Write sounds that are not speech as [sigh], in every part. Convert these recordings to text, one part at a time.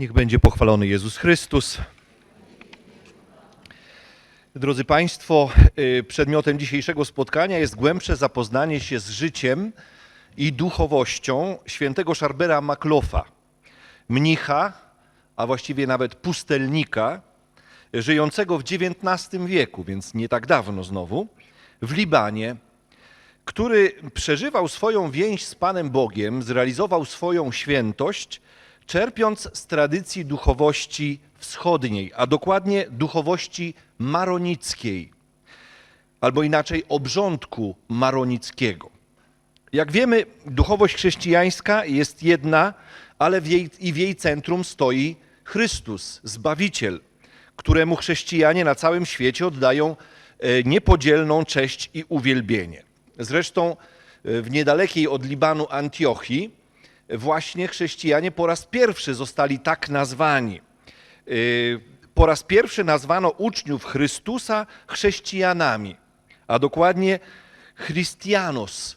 Niech będzie pochwalony Jezus Chrystus. Drodzy Państwo, y, przedmiotem dzisiejszego spotkania jest głębsze zapoznanie się z życiem i duchowością świętego Szarbera Maklofa, mnicha, a właściwie nawet pustelnika, żyjącego w XIX wieku, więc nie tak dawno znowu, w Libanie, który przeżywał swoją więź z Panem Bogiem, zrealizował swoją świętość, czerpiąc z tradycji duchowości wschodniej, a dokładnie duchowości maronickiej, albo inaczej obrządku maronickiego. Jak wiemy, duchowość chrześcijańska jest jedna, ale w jej, i w jej centrum stoi Chrystus, Zbawiciel, któremu chrześcijanie na całym świecie oddają e, niepodzielną cześć i uwielbienie. Zresztą e, w niedalekiej od Libanu Antiochii właśnie chrześcijanie po raz pierwszy zostali tak nazwani. E, Po raz pierwszy nazwano uczniów Chrystusa chrześcijanami, a dokładnie Christianos,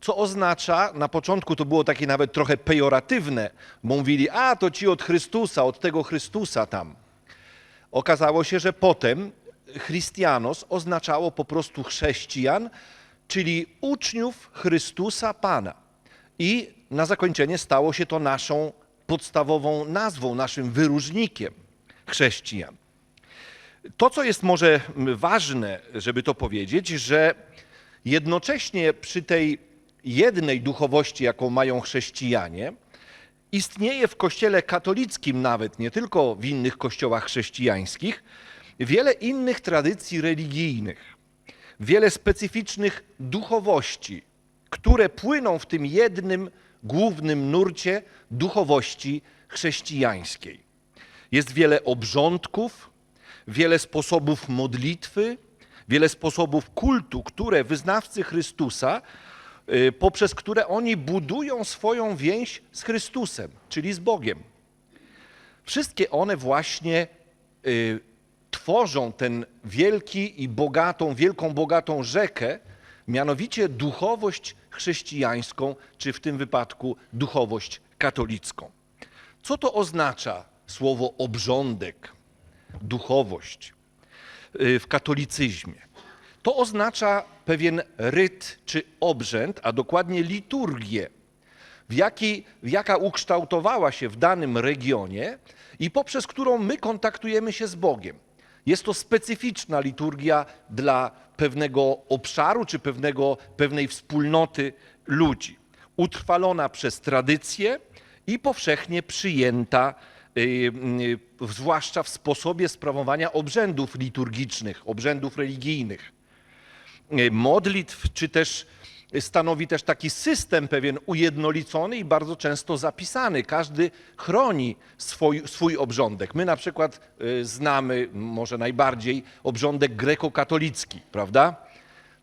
co oznacza, na początku to było takie nawet trochę pejoratywne, bo mówili, a to ci od Chrystusa, od tego Chrystusa tam. Okazało się, że potem Christianos oznaczało po prostu chrześcijan, czyli uczniów Chrystusa Pana. I na zakończenie stało się to naszą podstawową nazwą, naszym wyróżnikiem chrześcijan. To, co jest może ważne, żeby to powiedzieć, że jednocześnie przy tej jednej duchowości, jaką mają chrześcijanie, istnieje w Kościele katolickim nawet, nie tylko w innych kościołach chrześcijańskich, wiele innych tradycji religijnych, wiele specyficznych duchowości, które płyną w tym jednym głównym nurcie duchowości chrześcijańskiej. Jest wiele obrządków, wiele sposobów modlitwy, wiele sposobów kultu, które wyznawcy Chrystusa, y, poprzez które oni budują swoją więź z Chrystusem, czyli z Bogiem. Wszystkie one właśnie y, tworzą ten wielki i bogatą, wielką, bogatą rzekę, mianowicie duchowość chrześcijańską, czy w tym wypadku duchowość katolicką. Co to oznacza słowo obrządek, duchowość y, w katolicyzmie? To oznacza pewien ryt czy obrzęd, a dokładnie liturgię, w jaki, w jaka ukształtowała się w danym regionie i poprzez którą my kontaktujemy się z Bogiem. Jest to specyficzna liturgia dla pewnego obszaru czy pewnego, pewnej wspólnoty ludzi, utrwalona przez tradycję i powszechnie przyjęta, y, y, zwłaszcza w sposobie sprawowania obrzędów liturgicznych, obrzędów religijnych y, modlitw, czy też stanowi też taki system pewien ujednolicony i bardzo często zapisany. Każdy chroni swój, swój obrządek. My na przykład y, znamy może najbardziej obrządek grekokatolicki, prawda?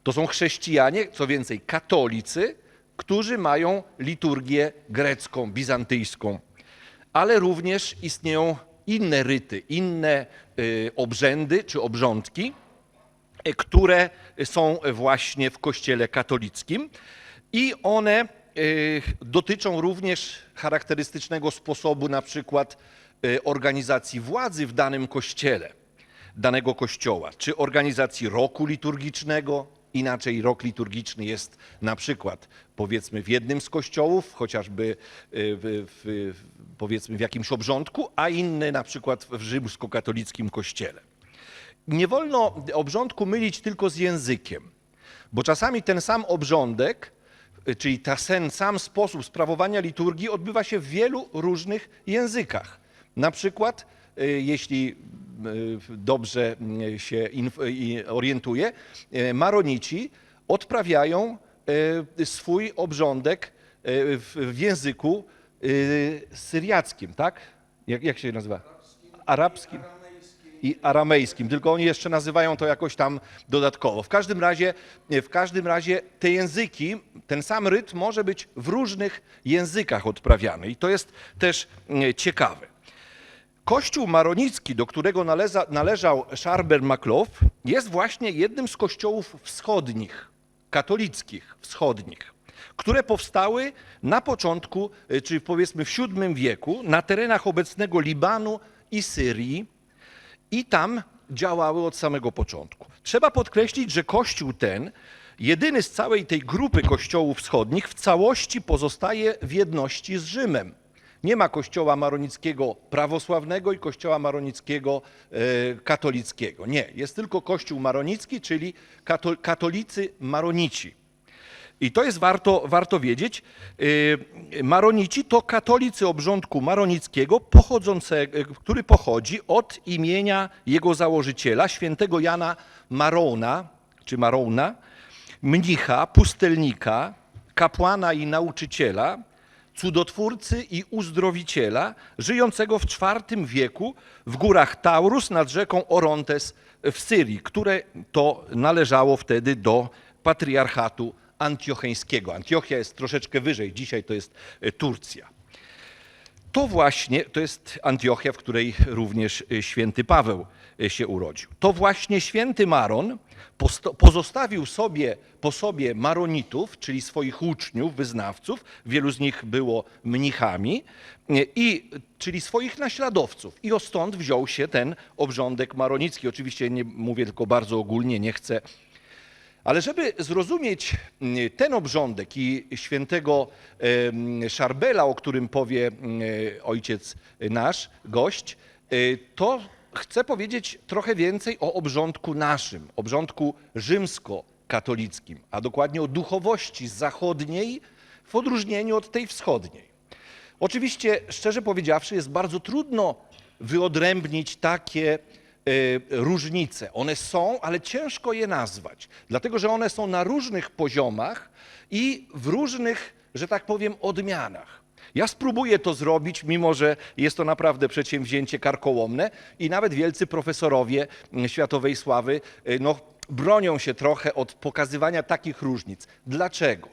To są chrześcijanie, co więcej katolicy, którzy mają liturgię grecką, bizantyjską. Ale również istnieją inne ryty, inne y, obrzędy czy obrządki, które są właśnie w Kościele katolickim i one e, dotyczą również charakterystycznego sposobu na przykład e, organizacji władzy w danym kościele, danego kościoła, czy organizacji roku liturgicznego. Inaczej rok liturgiczny jest na przykład powiedzmy w jednym z kościołów, chociażby e, w, w, powiedzmy w jakimś obrządku, a inny na przykład w rzymskokatolickim kościele nie wolno obrządku mylić tylko z językiem, bo czasami ten sam obrządek, czyli ten sam sposób sprawowania liturgii odbywa się w wielu różnych językach. Na przykład, y, jeśli y, dobrze się orientuję, maronici odprawiają swój obrządek w języku syriackim, tak? Jak, jak się nazywa? Arabskim i aramejskim, tylko oni jeszcze nazywają to jakoś tam dodatkowo. W każdym razie, w każdym razie te języki, ten sam rytm może być w różnych językach odprawiany i to jest też mm, ciekawe. Kościół maronicki, do którego należa, należał Szarber Maklow, jest właśnie jednym z kościołów wschodnich, katolickich wschodnich. które powstały na początku, y, czy powiedzmy w VII wieku, na terenach obecnego Libanu i Syrii i tam działały od samego początku. Trzeba podkreślić, że kościół ten, jedyny z całej tej grupy kościołów wschodnich, w całości pozostaje w jedności z Rzymem. Nie ma kościoła maronickiego prawosławnego i kościoła maronickiego e, katolickiego. Nie, jest tylko kościół maronicki, czyli kato, katolicy maronici. I to jest warto, warto wiedzieć. Yy, Maronici to katolicy obrządku maronickiego, pochodzącego, który pochodzi od imienia jego założyciela, świętego Jana Marona, czy Marona, mnicha, pustelnika, kapłana i nauczyciela, cudotwórcy i uzdrowiciela, żyjącego w IV wieku w górach Taurus nad rzeką Orontes w Syrii, które to należało wtedy do patriarchatu antiocheńskiego. Antiochia jest troszeczkę wyżej, dzisiaj to jest e, Turcja. To właśnie, to jest Antiochia, w której również e, święty Paweł e, się urodził. To właśnie święty Maron pozostawił sobie po sobie maronitów, czyli swoich uczniów, wyznawców, wielu z nich było mnichami, i, czyli swoich naśladowców. I o stąd wziął się ten obrządek maronicki. Oczywiście nie mówię tylko bardzo ogólnie, nie chcę ale żeby zrozumieć mm, ten obrządek i świętego Szarbela, o którym powie mm, ojciec nasz, gość, y, to chcę powiedzieć trochę więcej o obrządku naszym, obrządku rzymskokatolickim, a dokładnie o duchowości zachodniej w odróżnieniu od tej wschodniej. Oczywiście, szczerze powiedziawszy, jest bardzo trudno wyodrębnić takie różnice. One są, ale ciężko je nazwać, dlatego że one są na różnych poziomach i w różnych, że tak powiem, odmianach. Ja spróbuję to zrobić, mimo że jest to naprawdę przedsięwzięcie karkołomne i nawet wielcy profesorowie mm, światowej sławy y, no, bronią się trochę od pokazywania takich różnic. Dlaczego?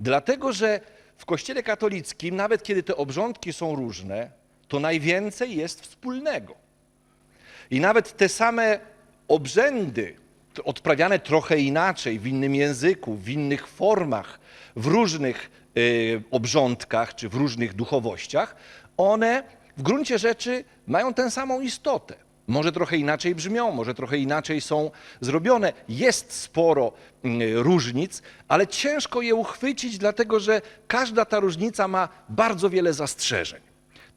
Dlatego, że w Kościele katolickim, nawet kiedy te obrządki są różne, to najwięcej jest wspólnego. I nawet te same obrzędy, odprawiane trochę inaczej, w innym języku, w innych formach, w różnych y, obrządkach czy w różnych duchowościach, one w gruncie rzeczy mają tę samą istotę. Może trochę inaczej brzmią, może trochę inaczej są zrobione. Jest sporo y, różnic, ale ciężko je uchwycić, dlatego że każda ta różnica ma bardzo wiele zastrzeżeń.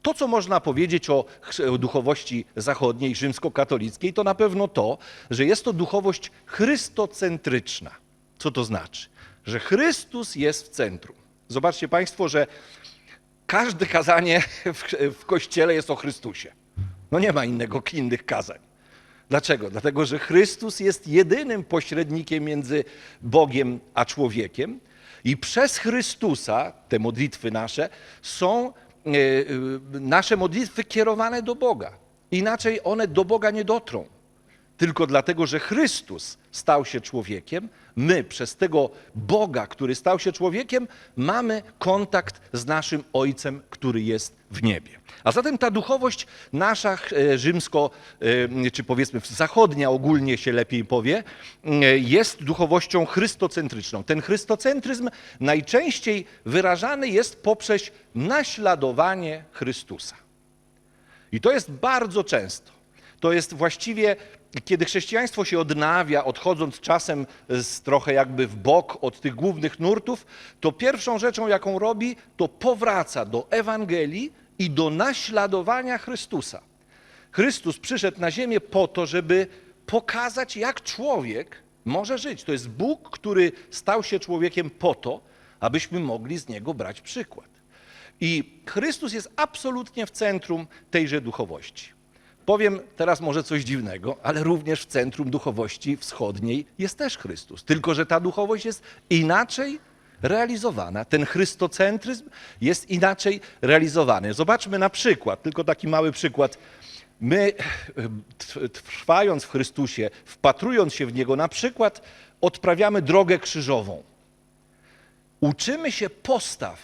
To, co można powiedzieć o duchowości zachodniej, rzymskokatolickiej, to na pewno to, że jest to duchowość chrystocentryczna. Co to znaczy? Że Chrystus jest w centrum. Zobaczcie Państwo, że każde kazanie w, w kościele jest o Chrystusie. No nie ma innego, innych kazań. Dlaczego? Dlatego, że Chrystus jest jedynym pośrednikiem między Bogiem a człowiekiem i przez Chrystusa te modlitwy nasze są nasze modlitwy kierowane do Boga. Inaczej one do Boga nie dotrą. Tylko dlatego, że Chrystus stał się człowiekiem, my przez tego Boga, który stał się człowiekiem, mamy kontakt z naszym Ojcem, który jest w niebie. A zatem ta duchowość nasza e, rzymsko, e, czy powiedzmy zachodnia ogólnie się lepiej powie, e, jest duchowością chrystocentryczną. Ten chrystocentryzm najczęściej wyrażany jest poprzez naśladowanie Chrystusa. I to jest bardzo często. To jest właściwie, kiedy chrześcijaństwo się odnawia, odchodząc czasem z trochę jakby w bok od tych głównych nurtów, to pierwszą rzeczą, jaką robi, to powraca do Ewangelii i do naśladowania Chrystusa. Chrystus przyszedł na ziemię po to, żeby pokazać, jak człowiek może żyć. To jest Bóg, który stał się człowiekiem po to, abyśmy mogli z niego brać przykład. I Chrystus jest absolutnie w centrum tejże duchowości. Powiem teraz może coś dziwnego, ale również w centrum duchowości wschodniej jest też Chrystus. Tylko, że ta duchowość jest inaczej realizowana. Ten chrystocentryzm jest inaczej realizowany. Zobaczmy na przykład, tylko taki mały przykład. My, tr- trwając w Chrystusie, wpatrując się w Niego, na przykład odprawiamy drogę krzyżową uczymy się postaw.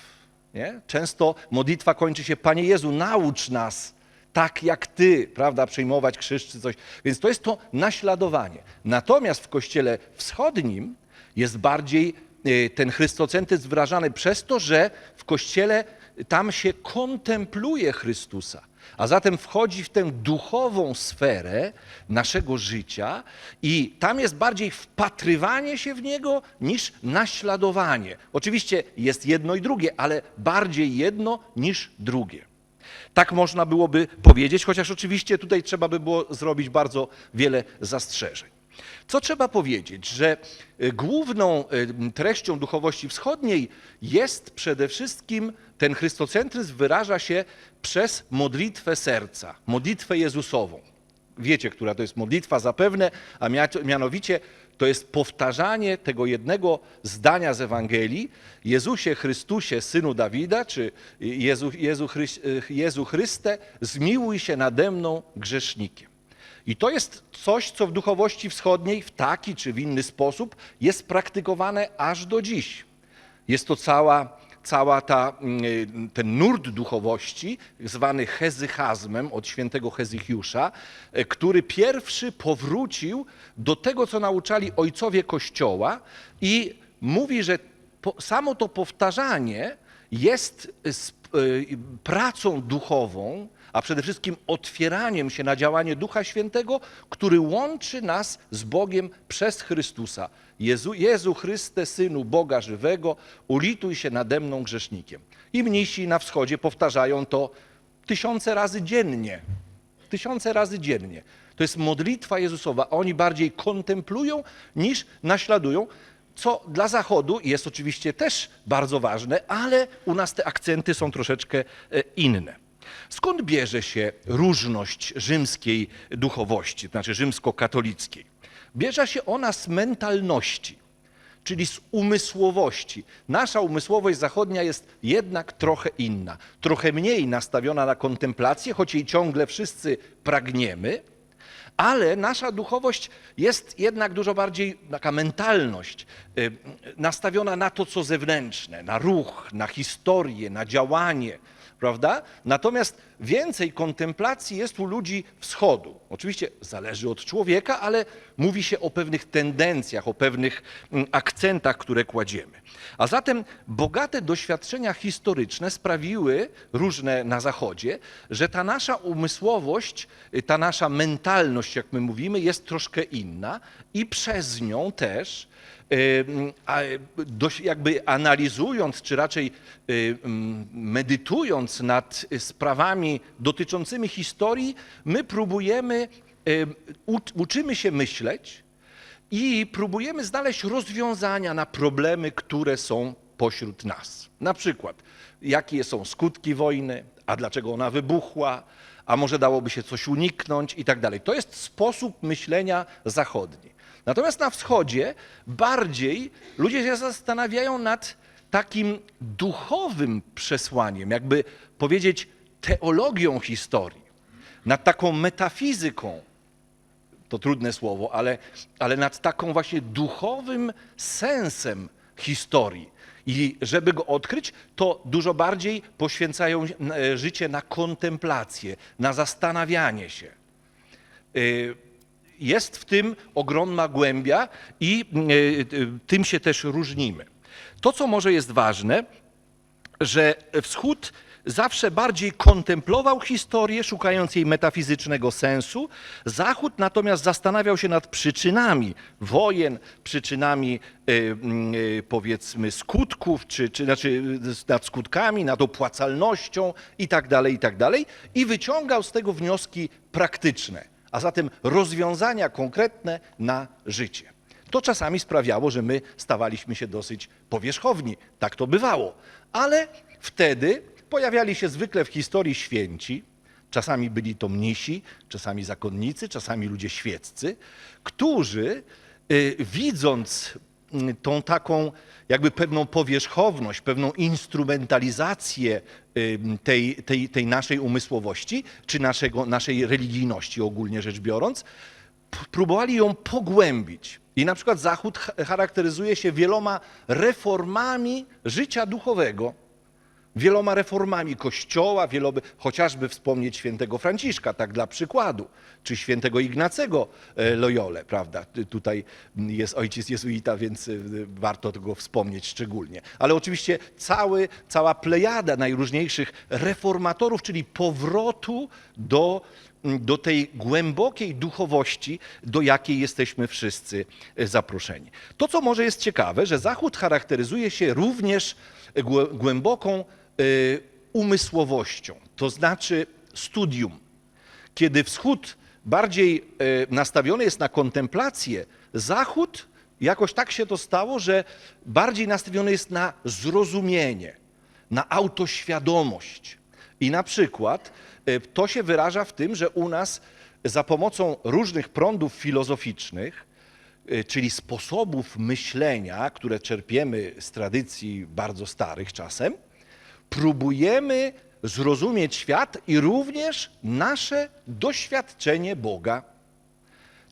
Nie? Często modlitwa kończy się, Panie Jezu, naucz nas tak jak Ty, prawda, przyjmować krzyż czy coś. Więc to jest to naśladowanie. Natomiast w kościele wschodnim jest bardziej y, ten chrystocentryzm wyrażany przez to, że w Kościele tam się kontempluje Chrystusa. A zatem wchodzi w tę duchową sferę naszego życia i tam jest bardziej wpatrywanie się w Niego niż naśladowanie. Oczywiście jest jedno i drugie, ale bardziej jedno niż drugie. Tak można byłoby powiedzieć, chociaż oczywiście tutaj trzeba by było zrobić bardzo wiele zastrzeżeń. Co trzeba powiedzieć, że y, główną y, treścią duchowości wschodniej jest przede wszystkim ten chrystocentryzm wyraża się przez modlitwę serca, modlitwę Jezusową. Wiecie, która to jest modlitwa zapewne, a mia- mianowicie to jest powtarzanie tego jednego zdania z Ewangelii: Jezusie Chrystusie, synu Dawida, czy Jezu, Jezu, Chryś- Jezu Chryste, zmiłuj się nade mną grzesznikiem. I to jest coś, co w duchowości wschodniej w taki czy w inny sposób jest praktykowane aż do dziś. Jest to cała, cała ta, mm, ten nurt duchowości, zwany hezychazmem od świętego Hezychiusza, e, który pierwszy powrócił do tego, co nauczali ojcowie Kościoła i mówi, że samo to powtarzanie jest y, pracą duchową, a przede wszystkim otwieraniem się na działanie Ducha Świętego, który łączy nas z Bogiem przez Chrystusa. Jezu, Jezu Chryste, Synu Boga żywego, ulituj się nade mną grzesznikiem. I mnisi na wschodzie powtarzają to tysiące razy dziennie. Tysiące razy dziennie. To jest modlitwa Jezusowa. Oni bardziej kontemplują niż naśladują, co dla Zachodu jest oczywiście też bardzo ważne, ale u nas te akcenty są troszeczkę e, inne. Skąd bierze się różność rzymskiej duchowości, to znaczy rzymskokatolickiej? Bierze się ona z mentalności, czyli z umysłowości. Nasza umysłowość zachodnia jest jednak trochę inna, trochę mniej nastawiona na kontemplację, choć jej ciągle wszyscy pragniemy, ale nasza duchowość jest jednak dużo bardziej taka mentalność, nastawiona na to, co zewnętrzne, na ruch, na historię, na działanie, prawda? Natomiast więcej kontemplacji jest u ludzi wschodu. Oczywiście zależy od człowieka, ale mówi się o pewnych tendencjach, o pewnych mm, akcentach, które kładziemy. A zatem bogate doświadczenia historyczne sprawiły, różne na Zachodzie, że ta nasza umysłowość, y, ta nasza mentalność, jak my mówimy, jest troszkę inna i przez nią też jakby analizując, czy raczej medytując nad sprawami dotyczącymi historii, my próbujemy, uc- uczymy się myśleć i próbujemy znaleźć rozwiązania na problemy, które są pośród nas. Na przykład, jakie są skutki wojny, a dlaczego ona wybuchła, a może dałoby się coś uniknąć i tak dalej. To jest sposób myślenia zachodni. Natomiast na wschodzie bardziej ludzie się zastanawiają nad takim duchowym przesłaniem, jakby powiedzieć teologią historii, nad taką metafizyką, to trudne słowo, ale, ale nad taką właśnie duchowym sensem historii. I żeby go odkryć, to dużo bardziej poświęcają e, życie na kontemplację, na zastanawianie się. Jest w tym ogromna głębia i y, y, tym się też różnimy. To, co może jest ważne, że Wschód zawsze bardziej kontemplował historię, szukając jej metafizycznego sensu. Zachód natomiast zastanawiał się nad przyczynami wojen, przyczynami y, powiedzmy skutków, czy, czy znaczy nad skutkami, nad opłacalnością i tak dalej, i tak. I wyciągał z tego wnioski praktyczne, a zatem rozwiązania konkretne na życie. To czasami sprawiało, że my stawaliśmy się dosyć powierzchowni. Tak to bywało. Ale wtedy pojawiali się zwykle w historii święci, czasami byli to mnisi, czasami zakonnicy, czasami ludzie świeccy, którzy y, widząc tą taką jakby pewną powierzchowność, pewną instrumentalizację tej, tej, tej naszej umysłowości, czy naszego, naszej religijności ogólnie rzecz biorąc, próbowali ją pogłębić. I na przykład Zachód ch- charakteryzuje się wieloma reformami życia duchowego. Wieloma reformami Kościoła, chociażby wspomnieć świętego Franciszka, tak dla przykładu, czy świętego Ignacego e, Loyole, prawda? Tutaj jest ojciec jezuita, więc e, warto go wspomnieć szczególnie. Ale oczywiście cały, cała plejada najróżniejszych reformatorów, czyli powrotu do do tej głębokiej duchowości, do jakiej jesteśmy wszyscy e, zaproszeni. To, co może jest ciekawe, że Zachód charakteryzuje się również głę- głęboką umysłowością, to znaczy studium. Kiedy Wschód bardziej e, nastawiony jest na kontemplację, Zachód jakoś tak się to stało, że bardziej nastawiony jest na zrozumienie, na autoświadomość. I na przykład e, to się wyraża w tym, że u nas za pomocą różnych prądów filozoficznych, czyli sposobów myślenia, które czerpiemy z tradycji bardzo starych czasem, próbujemy zrozumieć świat i również nasze doświadczenie Boga.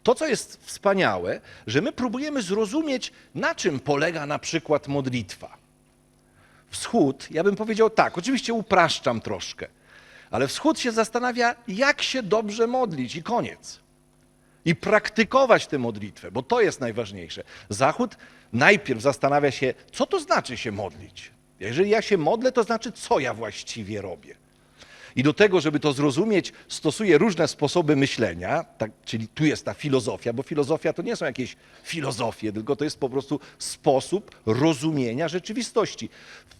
To, co jest wspaniałe, że my próbujemy zrozumieć, na czym polega na przykład modlitwa. Wschód, ja bym powiedział tak, oczywiście upraszczam troszkę, ale wschód się zastanawia, jak się dobrze modlić i koniec. I praktykować tę modlitwę, bo to jest najważniejsze. Zachód najpierw zastanawia się, co to znaczy się modlić. Jeżeli ja się modlę, to znaczy, co ja właściwie robię. I do tego, żeby to zrozumieć, stosuje różne sposoby myślenia, tak, czyli tu jest ta filozofia, bo filozofia to nie są jakieś filozofie, tylko to jest po prostu sposób rozumienia rzeczywistości.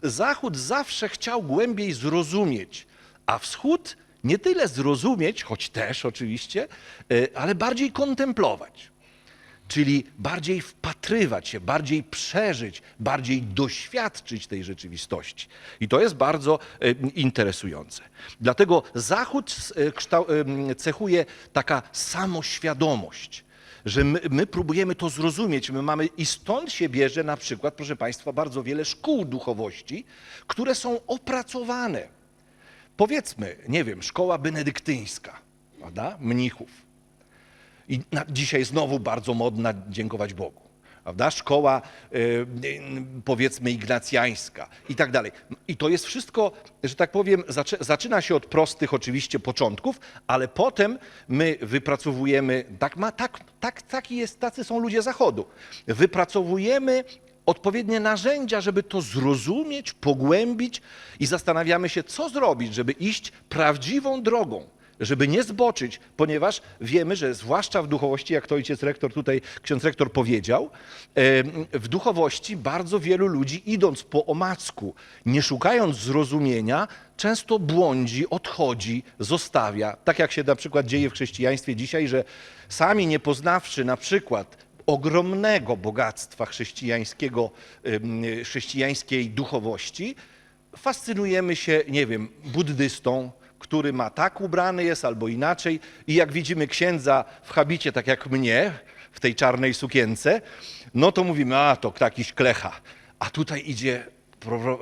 Zachód zawsze chciał głębiej zrozumieć, a wschód nie tyle zrozumieć, choć też oczywiście, e, ale bardziej kontemplować. Czyli bardziej wpatrywać się, bardziej przeżyć, bardziej doświadczyć tej rzeczywistości. I to jest bardzo e, interesujące. Dlatego Zachód kształ- em, cechuje taka samoświadomość, że my, my próbujemy to zrozumieć. My mamy i stąd się bierze na przykład, proszę Państwa, bardzo wiele szkół duchowości, które są opracowane. Powiedzmy, nie wiem, szkoła benedyktyńska, prawda? Mnichów. I na, dzisiaj znowu bardzo modna, dziękować Bogu. Prawda? Szkoła y, powiedzmy ignacjańska i tak dalej. I to jest wszystko, że tak powiem, zaczy, zaczyna się od prostych oczywiście początków, ale potem my wypracowujemy, tak, ma, tak, tak, taki jest, tacy są ludzie Zachodu, wypracowujemy odpowiednie narzędzia, żeby to zrozumieć, pogłębić i zastanawiamy się, co zrobić, żeby iść prawdziwą drogą żeby nie zboczyć, ponieważ wiemy, że zwłaszcza w duchowości, jak to ojciec rektor tutaj, ksiądz rektor powiedział, w duchowości bardzo wielu ludzi idąc po omacku, nie szukając zrozumienia, często błądzi, odchodzi, zostawia. Tak jak się na przykład dzieje w chrześcijaństwie dzisiaj, że sami nie poznawszy na przykład ogromnego bogactwa chrześcijańskiego, chrześcijańskiej duchowości, fascynujemy się, nie wiem, buddystą, który ma tak ubrany jest albo inaczej i jak widzimy księdza w habicie, tak jak mnie, w tej czarnej sukience, no to mówimy, a to jakiś klecha. A tutaj idzie,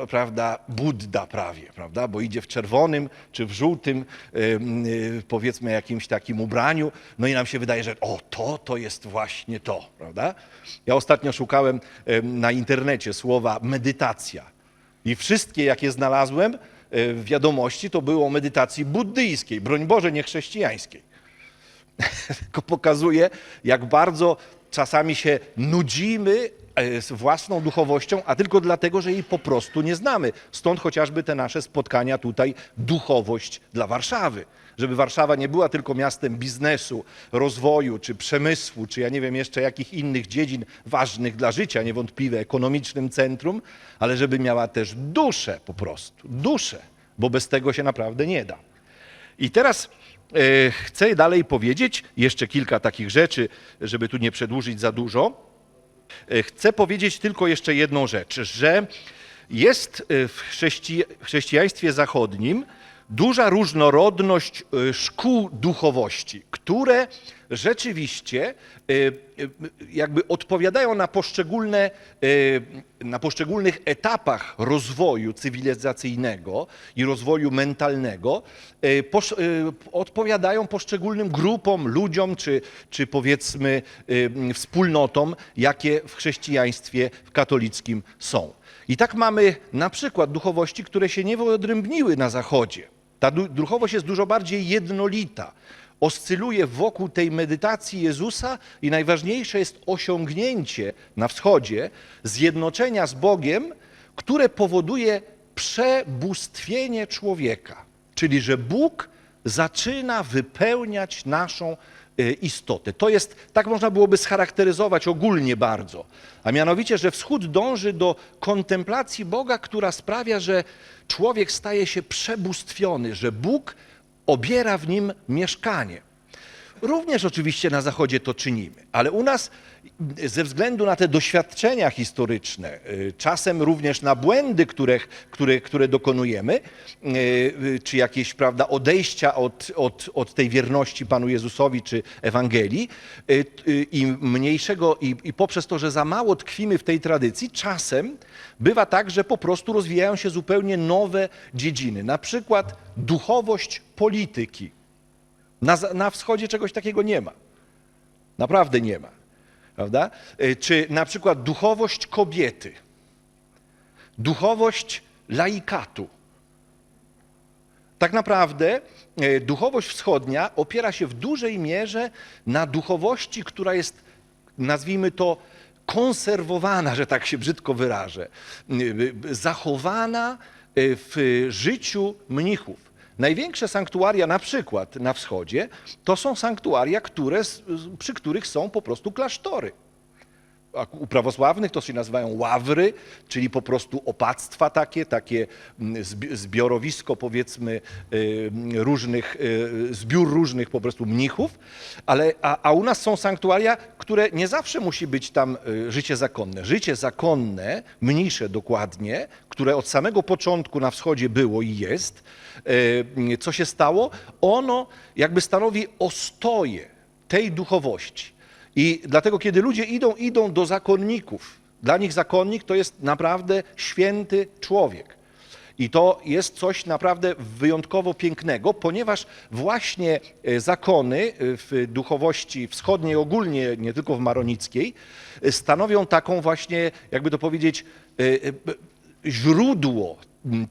prawda, Budda prawie, prawda, bo idzie w czerwonym czy w żółtym, y, powiedzmy jakimś takim ubraniu, no i nam się wydaje, że o, to, to jest właśnie to, prawda. Ja ostatnio szukałem em, na internecie słowa medytacja. I wszystkie, jakie znalazłem wiadomości, to było o medytacji buddyjskiej, broń Boże, nie chrześcijańskiej. [laughs] Tylko pokazuje, jak bardzo czasami się nudzimy e, z własną duchowością, a tylko dlatego, że jej po prostu nie znamy. Stąd chociażby te nasze spotkania tutaj, duchowość dla Warszawy. Żeby Warszawa nie była tylko miastem biznesu, rozwoju, czy przemysłu, czy ja nie wiem jeszcze jakich innych dziedzin ważnych dla życia, niewątpliwie ekonomicznym centrum, ale żeby miała też duszę po prostu, duszę, bo bez tego się naprawdę nie da. I teraz e, chcę dalej powiedzieć jeszcze kilka takich rzeczy, żeby tu nie przedłużyć za dużo. E, Chcę powiedzieć tylko jeszcze jedną rzecz, że jest e, w chrześci- w chrześcijaństwie zachodnim duża różnorodność e, szkół duchowości, które rzeczywiście e, e, jakby odpowiadają na poszczególne, na poszczególnych etapach rozwoju cywilizacyjnego i rozwoju mentalnego, odpowiadają poszczególnym grupom, ludziom czy, czy powiedzmy wspólnotom, jakie w chrześcijaństwie katolickim są. I tak mamy na przykład duchowości, które się nie wyodrębniły na Zachodzie. Ta du- duchowość jest dużo bardziej jednolita. Oscyluje wokół tej medytacji Jezusa i najważniejsze jest osiągnięcie na wschodzie zjednoczenia z Bogiem, które powoduje przebóstwienie człowieka. Czyli, że Bóg zaczyna wypełniać naszą y, istotę. To jest, tak można byłoby scharakteryzować ogólnie bardzo. A mianowicie, że wschód dąży do kontemplacji Boga, która sprawia, że człowiek staje się przebóstwiony, że Bóg obiera w nim mieszkanie. Również oczywiście na Zachodzie to czynimy, ale u nas ze względu na te doświadczenia historyczne, y, czasem również na błędy, które, które, które dokonujemy, y, y, czy jakieś prawda, odejścia od, od, od tej wierności Panu Jezusowi czy Ewangelii, i mniejszego, i, i poprzez to, że za mało tkwimy w tej tradycji, czasem bywa tak, że po prostu rozwijają się zupełnie nowe dziedziny, na przykład duchowość polityki. Na, na wschodzie czegoś takiego nie ma. Naprawdę nie ma. Prawda? Y, Czy na przykład duchowość kobiety, duchowość laikatu. Tak naprawdę e, duchowość wschodnia opiera się w dużej mierze na duchowości, która jest, nazwijmy to, konserwowana, że tak się brzydko wyrażę, y, y, zachowana w życiu mnichów. Największe sanktuaria na przykład na wschodzie to są sanktuaria, które, przy których są po prostu klasztory. U prawosławnych to się nazywają ławry, czyli po prostu opactwa takie, takie mm, zbi- zbiorowisko powiedzmy y, różnych, y, zbiór różnych po prostu mnichów, ale, a, a u nas są sanktuaria, które nie zawsze musi być tam y, życie zakonne. Życie zakonne, mniejsze dokładnie, które od samego początku na wschodzie było i jest, y, co się stało? Ono jakby stanowi ostoję tej duchowości. I dlatego, kiedy ludzie idą, idą do zakonników, dla nich zakonnik to jest naprawdę święty człowiek. I to jest coś naprawdę wyjątkowo pięknego, ponieważ właśnie e, zakony e, w duchowości wschodniej, ogólnie nie tylko w maronickiej, e, stanowią taką właśnie, jakby to powiedzieć, źródło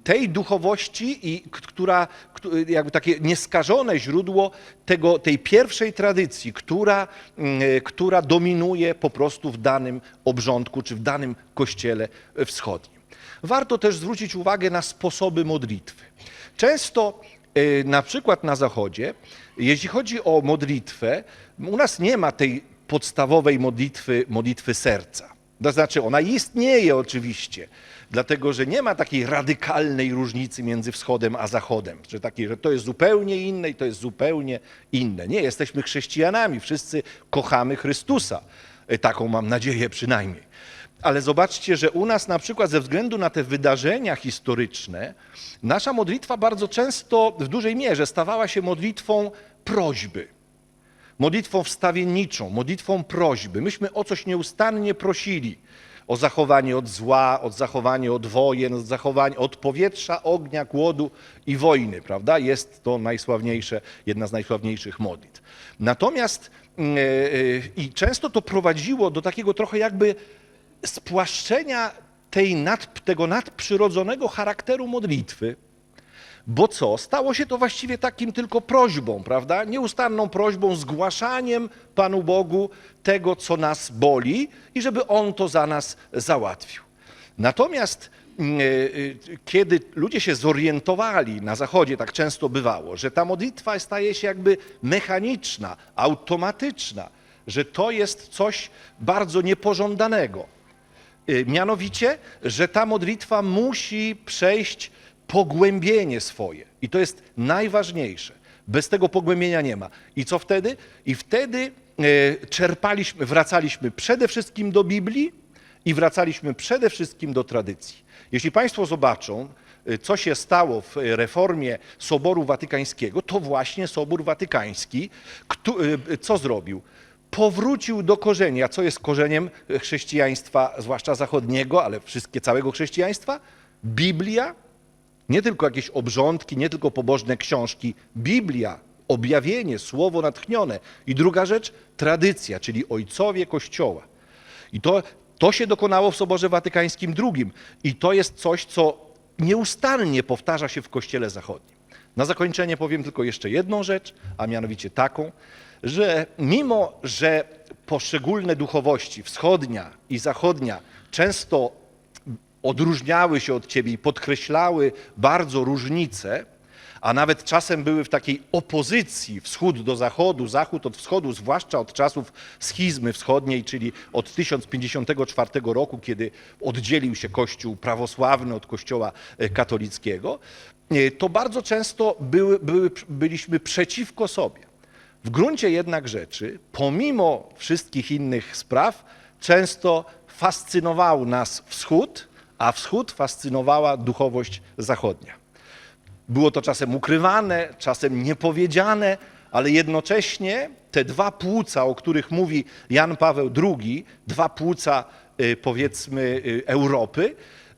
tej duchowości, i, która, któ- jakby takie nieskażone źródło tego, tej pierwszej tradycji, która, m, e, która dominuje po prostu w danym obrządku czy w danym kościele e, wschodnim. Warto też zwrócić uwagę na sposoby modlitwy. Często e, na przykład na Zachodzie, jeśli chodzi o modlitwę, u nas nie ma tej podstawowej modlitwy, modlitwy serca. To znaczy, ona istnieje oczywiście, dlatego że nie ma takiej radykalnej różnicy między wschodem a zachodem, że, takiej, że to jest zupełnie inne i to jest zupełnie inne. Nie, jesteśmy chrześcijanami, wszyscy kochamy Chrystusa. E, Taką mam nadzieję przynajmniej. Ale zobaczcie, że u nas na przykład ze względu na te wydarzenia historyczne, nasza modlitwa bardzo często w dużej mierze stawała się modlitwą prośby modlitwą wstawienniczą, modlitwą prośby. Myśmy o coś nieustannie prosili. O zachowanie od zła, od zachowanie od wojen, od zachowanie od powietrza, ognia, głodu i wojny, prawda? Jest to najsławniejsze, jedna z najsławniejszych modlitw. Natomiast mm, e, e, i często to prowadziło do takiego trochę jakby spłaszczenia nad, tego nadprzyrodzonego charakteru modlitwy, bo co? Stało się to właściwie takim tylko prośbą, prawda? Nieustanną prośbą, zgłaszaniem Panu Bogu tego, co nas boli i żeby On to za nas załatwił. Natomiast mm, e, e, kiedy ludzie się zorientowali na Zachodzie, tak często bywało, że ta modlitwa staje się jakby mechaniczna, automatyczna, że to jest coś bardzo niepożądanego, Y, Mianowicie, że ta modlitwa musi przejść pogłębienie swoje. I to jest najważniejsze. Bez tego pogłębienia nie ma. I co wtedy? I wtedy e, czerpaliśmy, wracaliśmy przede wszystkim do Biblii i wracaliśmy przede wszystkim do tradycji. Jeśli Państwo zobaczą, y, co się stało w reformie Soboru Watykańskiego, to właśnie Sobór Watykański, y, co zrobił? powrócił do korzenia. Co jest korzeniem chrześcijaństwa, zwłaszcza zachodniego, ale wszystkie całego chrześcijaństwa? Biblia, nie tylko jakieś obrządki, nie tylko pobożne książki. Biblia, objawienie, słowo natchnione. I druga rzecz, tradycja, czyli ojcowie Kościoła. I to, To się dokonało w Soborze Watykańskim II i to jest coś, co nieustannie powtarza się w Kościele Zachodnim. Na zakończenie powiem tylko jeszcze jedną rzecz, a mianowicie taką, że mimo, że poszczególne duchowości, wschodnia i zachodnia, często odróżniały się od ciebie i podkreślały bardzo różnice, a nawet czasem były w takiej opozycji wschód do zachodu, zachód od wschodu, zwłaszcza od czasów schizmy wschodniej, czyli od 1054 roku, kiedy oddzielił się Kościół prawosławny od Kościoła e, katolickiego, e, to bardzo często były, były, byliśmy przeciwko sobie. W gruncie jednak rzeczy, pomimo wszystkich innych spraw, często fascynował nas wschód, a wschód fascynowała duchowość zachodnia. Było to czasem ukrywane, czasem niepowiedziane, ale jednocześnie te dwa płuca, o których mówi Jan Paweł II, dwa płuca y, powiedzmy y, Europy,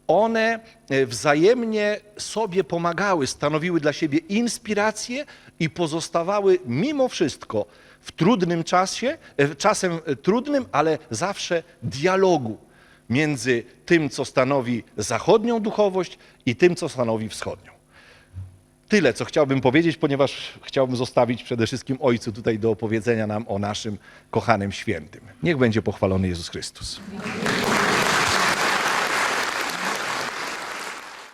one y, wzajemnie sobie pomagały, stanowiły dla siebie inspirację i pozostawały mimo wszystko w trudnym czasie, czasem trudnym, ale zawsze dialogu między tym, co stanowi zachodnią duchowość i tym, co stanowi wschodnią. Tyle, co chciałbym powiedzieć, ponieważ chciałbym zostawić przede wszystkim Ojcu tutaj do opowiedzenia nam o naszym kochanym świętym. Niech będzie pochwalony Jezus Chrystus.